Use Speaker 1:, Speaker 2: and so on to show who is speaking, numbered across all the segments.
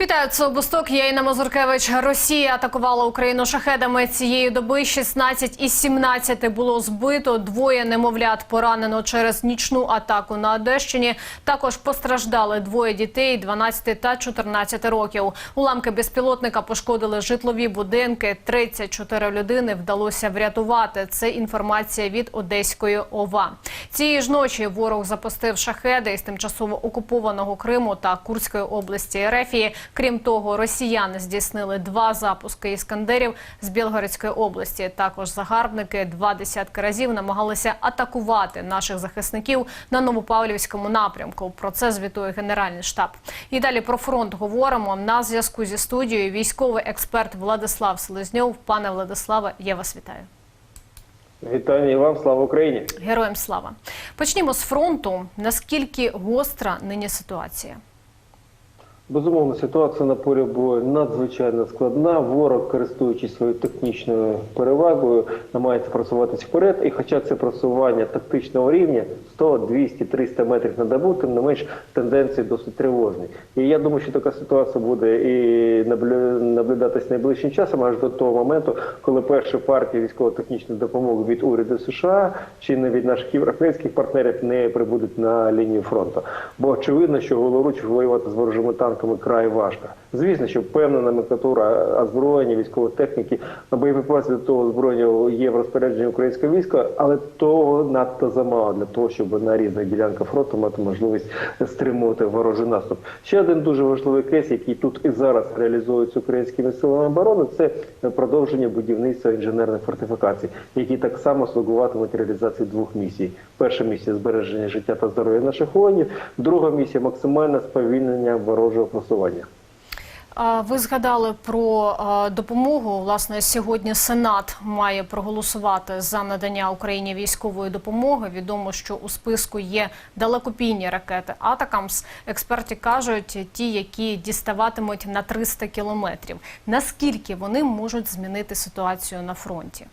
Speaker 1: Вітаю, це Обосток. Я Інна Мазуркевич. Росія атакувала Україну шахедами цієї доби. 16 із 17 було збито. Двоє немовлят поранено через нічну атаку на Одещині. Також постраждали двоє дітей 12 та 14 років. Уламки безпілотника пошкодили житлові будинки. 34 людини вдалося врятувати. Це інформація від Одеської ОВА. Цієї ж ночі ворог запустив шахеди із тимчасово окупованого Криму та Курської області Ерефії. Крім того, росіяни здійснили два запуски іскандерів з Білгородської області. Також загарбники два десятки разів намагалися атакувати наших захисників на Новопавлівському напрямку. Про це звітує Генеральний штаб. І далі про фронт говоримо. На зв'язку зі студією військовий експерт Владислав Селезньов. Пане Владиславе, я вас вітаю.
Speaker 2: Вітання і вам, слава Україні!
Speaker 1: Героям слава. Почнімо з фронту. Наскільки гостра нині ситуація?
Speaker 2: Безумовно, ситуація на полі бою надзвичайно складна. Ворог, користуючись своєю технічною перевагою, намагається просуватися вперед. І хоча це просування тактичного рівня 100, 200, 300 метрів на добу, тим не менш тенденції досить тривожні. І я думаю, що така ситуація буде і наблю- наблюдатись найближчим часом, аж до того моменту, коли перша партія військово-технічної допомоги від уряду США чи не від наших європейських партнерів не прибудуть на лінію фронту. Бо очевидно, що голоруч воювати з ворожими танками край важко. Звісно, що певна номенклатура озброєння, військової техніки, боєприпаси до того озброєння є в розпорядженні українського війська, але того надто замало для того, щоб на різних ділянках фронту мати можливість стримувати ворожий наступ. Ще один дуже важливий кейс, який тут і зараз реалізується українськими силами оборони, це продовження будівництва інженерних фортифікацій, які так само слугуватимуть реалізації двох місій. Перша місія збереження життя та здоров'я наших воїнів, друга місія максимальне сповільнення ворожого просування.
Speaker 1: Ви згадали про допомогу. Власне, сьогодні Сенат має проголосувати за надання Україні військової допомоги. Відомо, що у списку є далекобійні ракети Атакамс. Експерти кажуть, ті, які діставатимуть на 300 кілометрів. Наскільки вони можуть змінити ситуацію на фронті?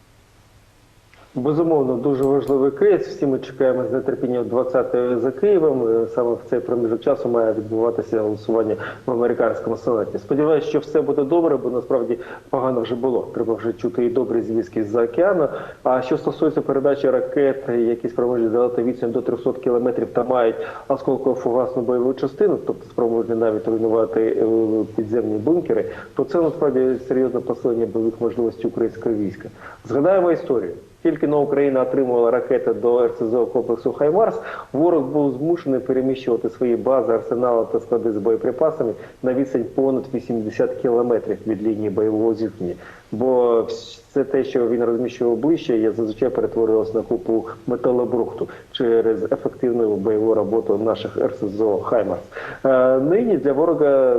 Speaker 2: Безумовно, дуже важливий кейс. Всі ми чекаємо з нетерпінням 20-ї за Києвом. Е, Саме в цей проміжок часу має відбуватися голосування в американському сенаті. Сподіваюся, що все буде добре, бо насправді погано вже було. Треба вже чути і добрі звістки з-за океану. А що стосується передачі ракет, які спроможні здолати відстань до 300 кілометрів та мають осколково фугасну бойову частину, тобто спроможні навіть руйнувати е, підземні бункери, то це насправді серйозне посилення бойових можливостей українського війська. Згадаємо історію. Тільки на Україна отримувала ракети до РСЗО комплексу Хаймарс, ворог був змушений переміщувати свої бази, арсенали та склади з боєприпасами на відстань понад 80 кілометрів від лінії бойового зіткнення. Бо все те, що він розміщував ближче, я зазвичай перетворилось на купу металобрухту через ефективну бойову роботу наших РСЗО Хаймарс. Е, нині для ворога,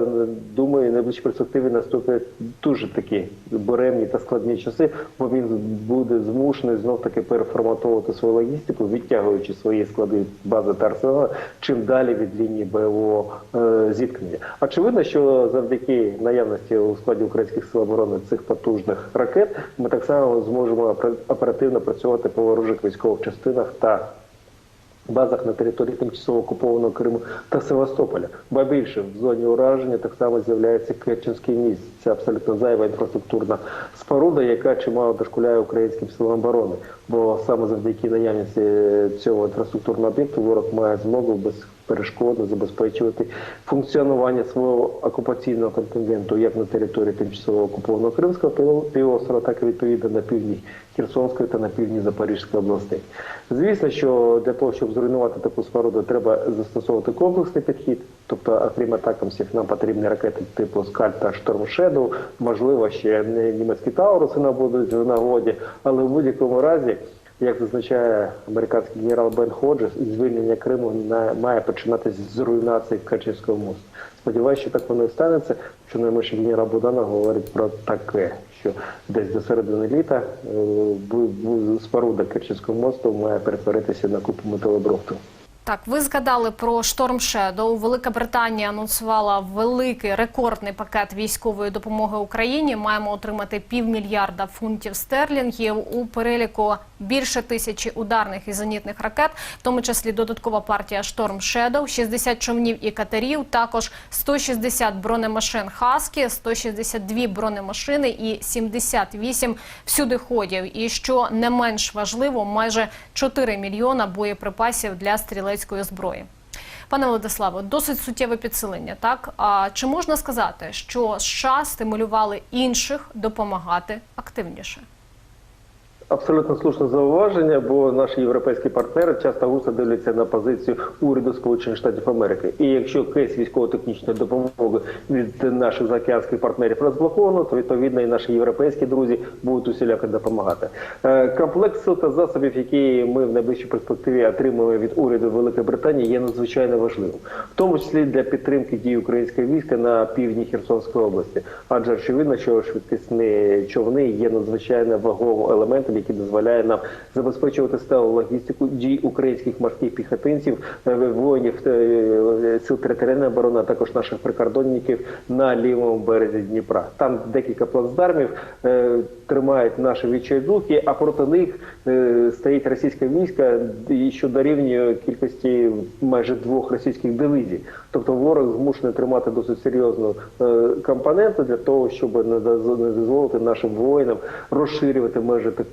Speaker 2: думаю, найближчі перспективи наступять дуже такі буремні та складні часи, бо він буде змушений знов таки переформатовувати свою логістику, відтягуючи свої склади бази та арсенали чим далі від лінії бойового е, зіткнення. Очевидно, що завдяки наявності у складі українських сил оборони цих потужних ракет ми так само зможемо опер- оперативно працювати по ворожих військових частинах та базах на території тимчасово окупованого Криму та Севастополя. Ба більше в зоні ураження так само з'являється Керченський міст. Це абсолютно зайва інфраструктурна споруда, яка чимало дошкуляє українським силам оборони. Бо саме завдяки наявності цього інфраструктурного об'єкту ворог має змогу без перешкодно забезпечувати функціонування свого окупаційного контингенту як на території тимчасово окупованого Кримського пів- півострова, так і відповідно на півдні Херсонської та на півдні Запорізької областей. Звісно, що для того, щоб зруйнувати таку споруду, треба застосовувати комплексний підхід. Тобто, окрім атакамсів, нам потрібні ракети типу Скальп та Шторм Шедоу, можливо, ще німецькі Тауруси нам будуть в нагоді, але в будь-якому разі. Як зазначає американський генерал Бен Ходжес, звільнення Криму має починатися з руйнації Керченського мосту. Сподіваюся, що так воно і станеться. Що найменше генерал Будана говорить про таке, що десь до середини літа е, споруда Керченського мосту має перетворитися на купу металобрухту.
Speaker 1: Так, ви згадали про шторм Shadow. Велика Британія анонсувала великий рекордний пакет військової допомоги Україні. Маємо отримати півмільярда фунтів стерлінгів у переліку більше тисячі ударних і зенітних ракет, в тому числі додаткова партія Шторм Shadow, 60 човнів і катерів, також 160 бронемашин Хаскі, 162 бронемашини і 78 всюдиходів. І що не менш важливо, майже 4 мільйона боєприпасів для стрілецької зброї. Пане Владиславе, досить суттєве підсилення. Так а чи можна сказати, що США стимулювали інших допомагати активніше?
Speaker 2: Абсолютно слушне зауваження, бо наші європейські партнери часто густо дивляться на позицію уряду Сполучених Штатів Америки. І якщо кейс військово-технічної допомоги від наших заокеанських партнерів розблоковано, то відповідно і наші європейські друзі будуть усіляко допомагати. Е, Комплекс та засобів, які ми в найближчій перспективі отримуємо від уряду Великої Британії, є надзвичайно важливим, в тому числі для підтримки дій українського війська на півдні Херсонської області. Адже очевидно, що швидкісні човни є надзвичайно ваговим елементом, який дозволяє нам забезпечувати сталу логістику дій українських морських піхотинців, е, воїнів е, сил територіальної оборони, а також наших прикордонників на лівому березі Дніпра. Там декілька плацдармів е, тримають наші відчайдухи, а проти них стоїть російське військо, що дорівнює кількості майже двох російських дивізій. Тобто ворог змушений тримати досить серйозну компоненту для того, щоб не дозволити нашим воїнам розширювати межі тих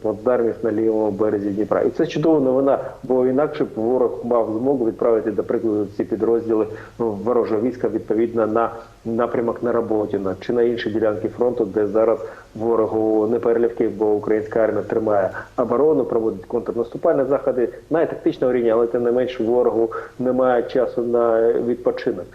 Speaker 2: на лівому березі Дніпра. І це чудова новина, бо інакше б ворог мав змогу відправити, до прикладу, ці підрозділи ворожого війська відповідно на напрямок на Роботіна чи на інші ділянки фронту, де зараз ворогу не перелівки, бо українська армія тримає оборону, проводить контрнаступальні заходи на тактичному рівні, але тим не менш ворогу немає часу на відпочинок.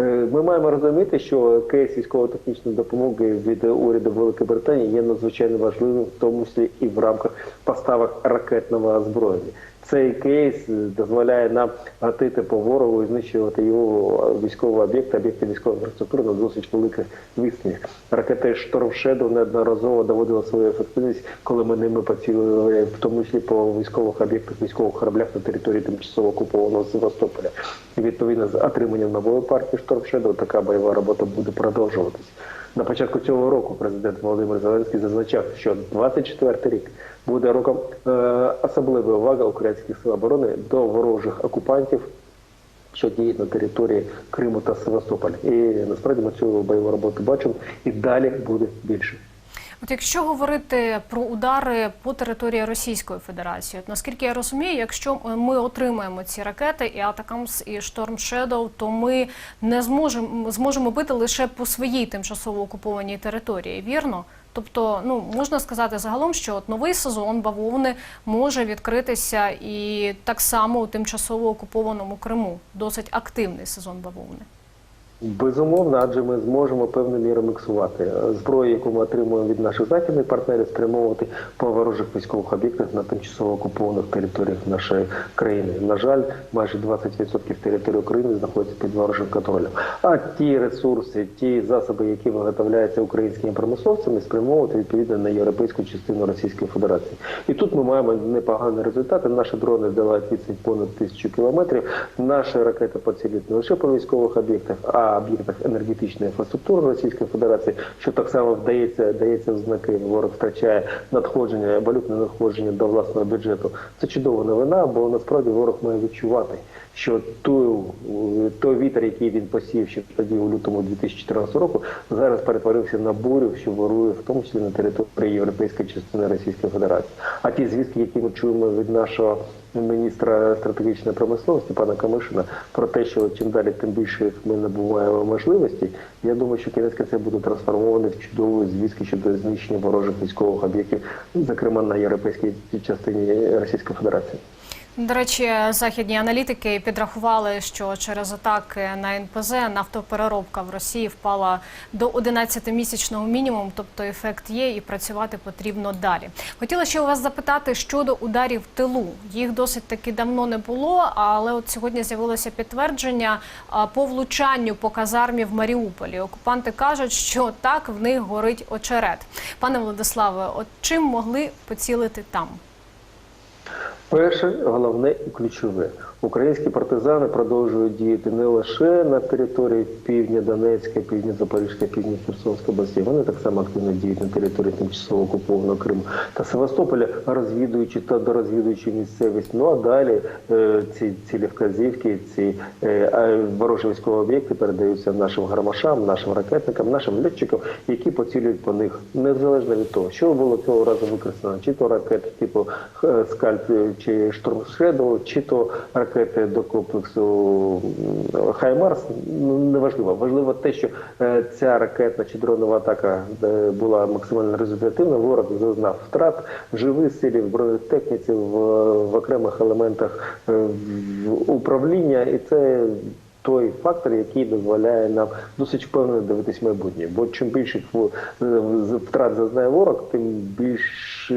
Speaker 2: Е, Ми маємо розуміти, що кейс військово-технічної допомоги від уряду Великої Британії є надзвичайно важливим, в тому числі і в рамках поставок ракетного озброєння. Цей кейс дозволяє нам гатити по ворогу і знищувати його військові об'єкти, об'єкти військової інфраструктури на досить великих відстанях. Ракети Шторм Шедоу неодноразово доводили свою ефективність, коли ми ними поцілили, в тому числі по військових об'єктах, військових кораблях на території тимчасово окупованого Севастополя. І відповідно з отриманням нової партії Шторм Шедоу така бойова робота буде продовжуватись. На початку цього року президент Володимир Зеленський зазначав, що 24 рік буде роком е, особливої уваги українських сил оборони до ворожих окупантів, що діють на території Криму та Севастополя. І насправді ми цю бойову роботу бачимо, і далі буде більше.
Speaker 1: От якщо говорити про удари по території Російської Федерації, от наскільки я розумію, якщо ми отримаємо ці ракети і Атакамс і Шторм Shadow, то ми не зможемо зможемо бити лише по своїй тимчасово окупованій території, вірно? Тобто, ну можна сказати загалом, що от новий сезон бавовни може відкритися і так само у тимчасово окупованому Криму. Досить активний сезон бавовни.
Speaker 2: Безумовно, адже ми зможемо певною мірою міксувати зброю, яку ми отримуємо від наших західних партнерів, спрямовувати по ворожих військових об'єктах на тимчасово окупованих територіях нашої країни. На жаль, майже 20% території України знаходяться під ворожим контролем. А ті ресурси, ті засоби, які виготовляються українськими промисловцями, спрямовувати відповідно на європейську частину Російської Федерації. І тут ми маємо непогані результати. Наші дрони здолають відстань понад тисячу кілометрів. Наші ракети поцілюють не лише по військових об'єктах, а об'єктах енергетичної інфраструктури Російської Федерації, що так само вдається дається знаки. Ворог втрачає надходження, валютне надходження до власного бюджету. Це чудова новина, бо насправді ворог має відчувати, що той, той вітер, який він посів ще тоді у лютому 2014 року, зараз перетворився на бурю, що ворує в тому числі на території європейської частини Російської Федерації. А ті звістки, які ми чуємо від нашого міністра стратегічної промисловості пана Камишина про те, що чим далі, тим більше ми набуваємо можливості. Я думаю, що кінець кінця буде трансформований в чудові звістки щодо знищення ворожих військових об'єктів, зокрема на європейській частині Російської Федерації.
Speaker 1: До речі, західні аналітики підрахували, що через атаки на НПЗ нафтопереробка в Росії впала до 11-місячного мінімуму, тобто ефект є і працювати потрібно далі. Хотіла ще у вас запитати щодо ударів тилу. Їх досить таки давно не було, але от сьогодні з'явилося підтвердження по влучанню по казармі в Маріуполі. Окупанти кажуть, що так в них горить очерет. Пане Владиславе, от чим могли поцілити там?
Speaker 2: Перше, головне і ключове Українські партизани продовжують діяти не лише на території півдня Донецька, півдня Запорізька, півдня Херсонської області. Вони так само активно діють на території тимчасово окупованого Криму та Севастополя, розвідуючи та дорозвідуючи місцевість. Ну а далі е, ці цілі вказівки, ці е, ворожі військові об'єкти передаються нашим гармашам, нашим ракетникам, нашим льотчикам, які поцілюють по них незалежно від того, що було цього разу використано, чи то ракети типу е, скальп чи штурм Шредоу, чи то ракети до комплексу Хаймарс. не важливо. Важливо те, що е, ця ракетна чи дронова атака е, була максимально результативна. Ворог зазнав втрат в живій силі, в бронетехніці, в, в окремих елементах е, управління, і це той фактор, який дозволяє нам досить впевнено дивитись майбутнє. Бо чим більше втрат зазнає ворог, тим більш,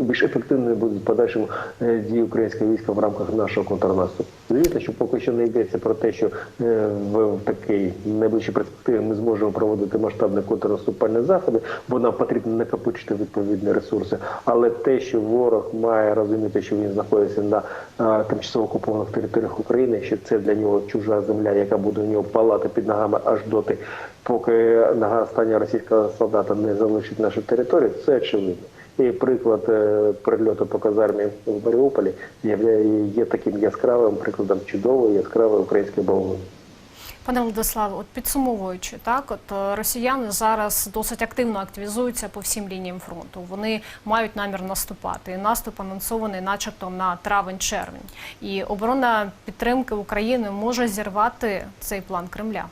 Speaker 2: більш ефективною будуть в подальшому е, дії українського війська в рамках нашого контрнаступу. Звісно, що поки що не йдеться про те, що е, в, в такій найближчій перспективі ми зможемо проводити масштабні контрнаступальні заходи, бо нам потрібно накопичити відповідні ресурси. Але те, що ворог має розуміти, що він знаходиться на е, тимчасово окупованих територіях України, що це для нього чужа земля, яка буде у нього палати під ногами аж доти, поки нога остання російського солдата не залишить нашу територію, це очевидно. І приклад е, прильоту по казармі в Маріуполі є таким яскравим прикладом чудової яскравої української бавовни.
Speaker 1: Пане Владиславе, от підсумовуючи, так от е, росіяни зараз досить активно активізуються по всім лініям фронту. Вони мають намір наступати. Наступ анонсований, начебто, на травень-червень. І оборона підтримки України може зірвати цей план Кремля.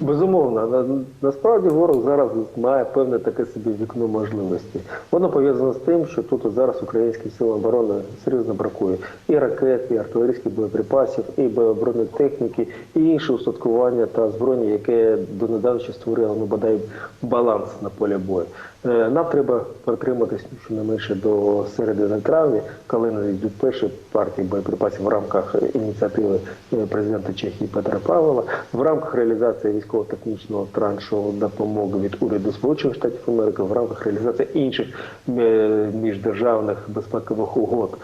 Speaker 2: Безумовно, на, насправді ворог зараз має певне таке собі вікно можливості. Воно пов'язано з тим, що тут зараз українським силам оборони серйозно бракує і ракет, і артилерійських боєприпасів, і бронетехніки, і інше устаткування та зброї, яке донедавна створило ну, бодай баланс на полі бою. Е, Нам треба протриматись ну, щонайменше до середини травня, коли надійдуть перші партії боєприпасів в рамках ініціативи е, президента Чехії Петра Павла, в рамках реалізації військово-технічного траншу допомоги від уряду Сполучених Штатів Америки, в рамках реалізації інших е, міждержавних безпекових угод.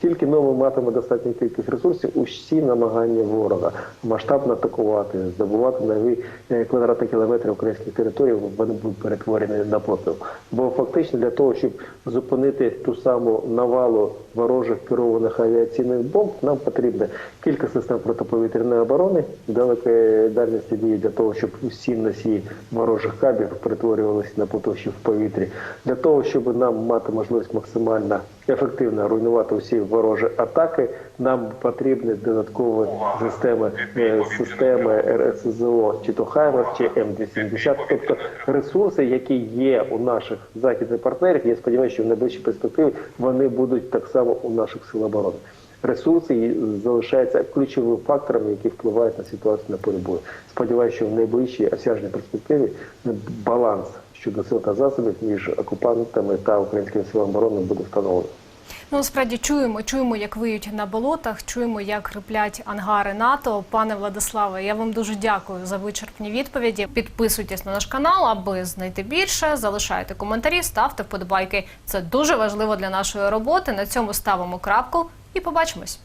Speaker 2: Тільки ми матиме достатню кількість ресурсів, усі намагання ворога масштабно атакувати, здобувати нові е, квадратні кілометри українських територій, вони будуть перетворені на попіл. Бо фактично для того, щоб зупинити ту саму навалу ворожих керованих авіаційних бомб, нам потрібно кілька систем протиповітряної оборони, далекої дальності дії для того, щоб усі носії ворожих кабів перетворювалися на поточі в повітрі, для того, щоб нам мати можливість максимально ефективно руйнувати усі ворожі атаки, нам потрібні додаткові системи е, системи РСЗО, чи то Хаймер, чи М270, тобто ресурси, які є у наших західних партнерів. Я сподіваюся, що в найближчій перспективі вони будуть так само у наших сил оборони. Ресурси залишаються ключовим фактором, які впливають на ситуацію на полі бою. Сподіваюся, що в найближчій осяжній перспективі баланс щодо сил та засобів між окупантами та українськими силами оборони буде встановлено.
Speaker 1: Ну, справді чуємо, чуємо, як виють на болотах, чуємо, як хриплять ангари НАТО. Пане Владиславе, я вам дуже дякую за вичерпні відповіді. Підписуйтесь на наш канал, аби знайти більше. Залишайте коментарі, ставте вподобайки. Це дуже важливо для нашої роботи. На цьому ставимо крапку і побачимось.